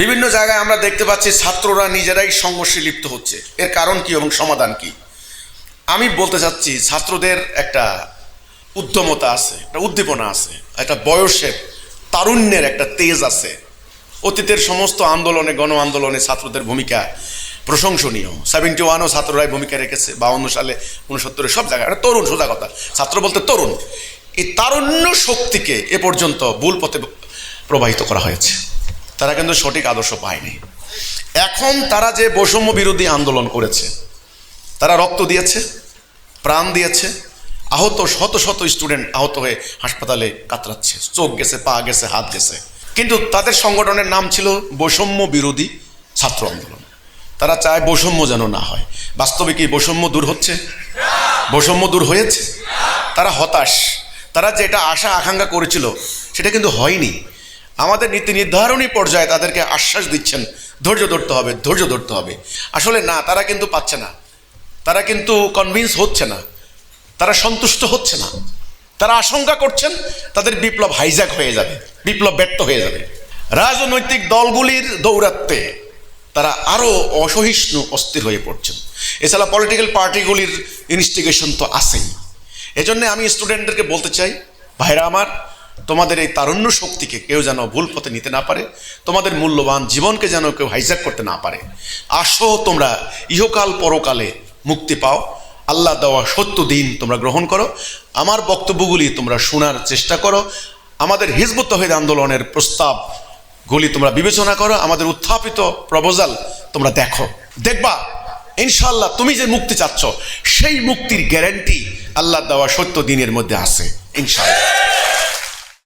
বিভিন্ন জায়গায় আমরা দেখতে পাচ্ছি ছাত্ররা নিজেরাই সংঘর্ষে লিপ্ত হচ্ছে। এর কারণ কি এবং সমাধান কি? আমি বলতে চাচ্ছি, ছাত্রদের একটা উদ্যমতা আছে, একটা উদ্দীপনা আছে, একটা বয়সের তারুণ্যের একটা তেজ আছে। অতীতের সমস্ত আন্দোলনে, গণ আন্দোলনে ছাত্রদের ভূমিকা প্রশংসনীয়। সেভেন্টি ওয়ানও ছাত্ররাই ভূমিকা রেখেছে, বাউন্ন সালে উনসত্তরে সব জায়গায়। একটা তরুণ, সোজা কথা, ছাত্র বলতে তরুণ। এই তারুণ্য শক্তিকে এ পর্যন্ত ভুল পথে প্রবাহিত করা হয়েছে। তারা কিন্তু সঠিক আদর্শ পায়নি। এখন তারা যে বৈষম্য বিরোধী আন্দোলন করেছে, তারা রক্ত দিয়েছে, প্রাণ দিয়েছে, আহত শত শত স্টুডেন্ট আহত হয়ে হাসপাতালে কাতরাচ্ছে। চোখ গেছে, পা গেছে, হাত গেছে। কিন্তু তাদের সংগঠনের নাম ছিল বৈষম্য বিরোধী ছাত্র আন্দোলন। তারা চায় বৈষম্য যেন না হয়। বাস্তবে কি বৈষম্য দূর হচ্ছে? বৈষম্য দূর হয়েছে? তারা হতাশ। তারা যেটা আশা আকাঙ্ক্ষা করেছিল, সেটা কিন্তু হয়নি। আমাদের নীতি নির্ধারণী পর্যায়ে তাদেরকে আশ্বাস দিচ্ছেন, ধৈর্য ধরতে হবে, ধৈর্য ধরতে হবে। আসলে না, তারা কিন্তু পাচ্ছে না। তারা কিন্তু কনভিন্স হচ্ছে না। তারা সন্তুষ্ট হচ্ছে না। তারা আশঙ্কা করছেন তাদের বিপ্লব হাইজ্যাক হয়ে যাবে, বিপ্লব ব্যর্থ হয়ে যাবে। রাজনৈতিক দলগুলির দৌরাত্মে তারা আরও অসহিষ্ণু, অস্থির হয়ে পড়ছেন। এছাড়া পলিটিক্যাল পার্টিগুলির ইনস্টিগেশন তো আছেই। এজন্য আমি স্টুডেন্টদেরকে বলতে চাই, ভাইরা আমার তোমাদের এই তারুণ্য শক্তিকে কেউ যেন ভুল পথে নিতে না পারে, তোমাদের মূল্যবান জীবনকে যেন কেউ হাইজ্যাক করতে না পারে। আসো, তোমরা ইহকাল পরকালে মুক্তি পাও। আল্লাহ দেওয়া সত্য দিন তোমরা গ্রহণ করো। আমার বক্তব্যগুলি তোমরা শোনার চেষ্টা করো। আমাদের হিজবুত তহিদ আন্দোলনের প্রস্তাব গুলি তোমরা বিবেচনা করো। আমাদের উত্থাপিত প্রপোজাল তোমরা দেখো। দেখবা ইনশাল্লাহ তুমি যে মুক্তি চাচ্ছ, সেই মুক্তির গ্যারান্টি আল্লাহ দেওয়া সত্য দিনের মধ্যে আছে ইনশাল্লাহ